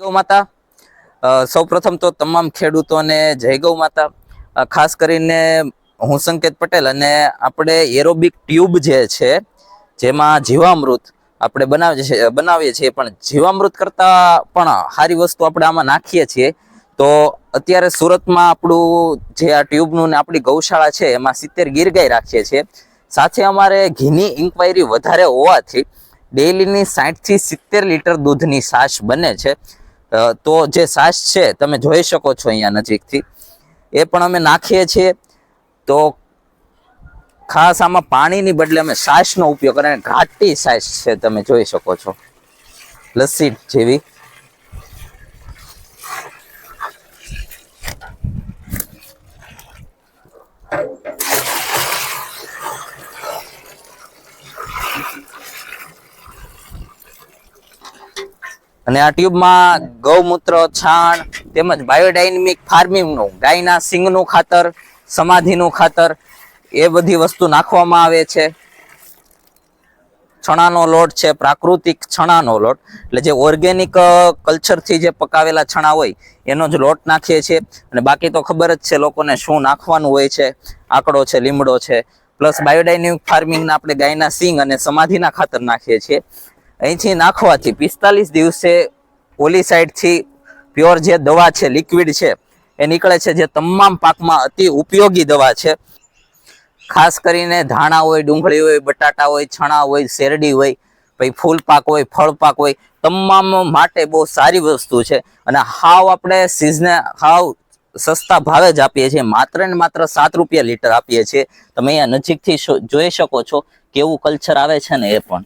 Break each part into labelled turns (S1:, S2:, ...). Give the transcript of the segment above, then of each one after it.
S1: ગૌ માતા. સૌ પ્રથમ તો તમામ ખેડૂતોને જય ગૌ માતા. ખાસ કરીને હું સંકેત પટેલ અને આપણે એરોબિક ટ્યુબ જે છે, જેમાં જીવામૃત આપણે બનાવીએ છીએ બનાવીએ છીએ, પણ જીવામૃત કરતાં પણ સારી વસ્તુ આપણે આમાં નાખીએ છીએ. તો અત્યારે સુરતમાં આપણું જે આ ટ્યુબનું ને આપણી ગૌશાળા છે, એમાં સિત્તેર ગીર ગાય રાખીએ છીએ. સાથે અમારે ઘીની ઇન્ક્વાયરી વધારે હોવાથી ડેઈલીની સાઠથી સિત્તેર લીટર દૂધની સાશ બને છે. તો જે સાસ છે, તમે જોઈ શકો છો અહીંયા નજીકથી. એ પણ અમે નાખીએ છીએ. તો ખાસ આમાં પાણીની બદલે અમે સાસનો ઉપયોગ કરીએ. ઘાટી સાસ છે, તમે જોઈ શકો છો. લસ્સી જેવી. અને આ ટ્યુબમાં ગૌમૂત્ર, છાણ તેમજ બાયોડાયનેમિક ફાર્મિંગનું ગાયના સિંગનું ખાતર, સમાધિનું ખાતર એ બધી વસ્તુ નાખવામાં આવે છે. છણાનો લોટ છે, પ્રાકૃતિક છણાનો લોટ. એટલે જે ઓર્ગેનિક કલ્ચરથી જે પકાવેલા છણા હોય, એનો જ લોટ નાખીએ છીએ. અને બાકી તો ખબર જ છે લોકોને શું નાખવાનું હોય છે, આંકડો છે, લીમડો છે. પ્લસ બાયોડાયનેમિક ફાર્મિંગના આપણે ગાયના સિંગ અને સમાધિના ખાતર નાખીએ છીએ. અહીંથી નાખવાથી પિસ્તાલીસ દિવસે ઓલી સાઈડથી પ્યોર જે દવા છે, લિક્વિડ છે, એ નીકળે છે જે તમામ પાકમાં અતિ ઉપયોગી દવા છે. ખાસ કરીને ધાણા હોય, ડુંગળી હોય, બટાટા હોય, છણા હોય, શેરડી હોય, પછી ફૂલ પાક હોય, ફળ પાક હોય, તમામ માટે બહુ સારી વસ્તુ છે. અને હાવ આપણે સીઝને હાવ સસ્તા ભાવે જ આપીએ છીએ. માત્ર ને માત્ર સાત રૂપિયા લીટર આપીએ છીએ. તમે અહીંયા નજીકથી જોઈ શકો છો કેવું કલ્ચર આવે છે ને એ પણ.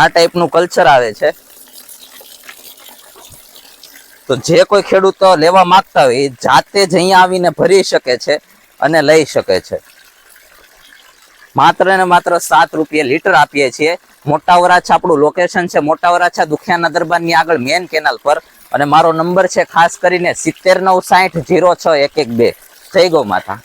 S1: આ ટાઈપનું કલ્ચર આવે છે. તો જે કોઈ ખેડૂતો લેવા માંગતા હોય એ જાતે જ અહીંયા આવીને ભરી શકે છે અને લઈ શકે છે. માત્ર ને માત્ર સાત રૂપિયા લીટર આપીએ છીએ. મોટા વરાછા આપણું લોકેશન છે. મોટા વરાછા દુખિયાના દરબારની આગળ મેન કેનાલ પર. અને મારો નંબર છે ખાસ કરીને સિત્તેર નવ સાઠ જીરો છ એક એક બે. જય ગૌ માતા.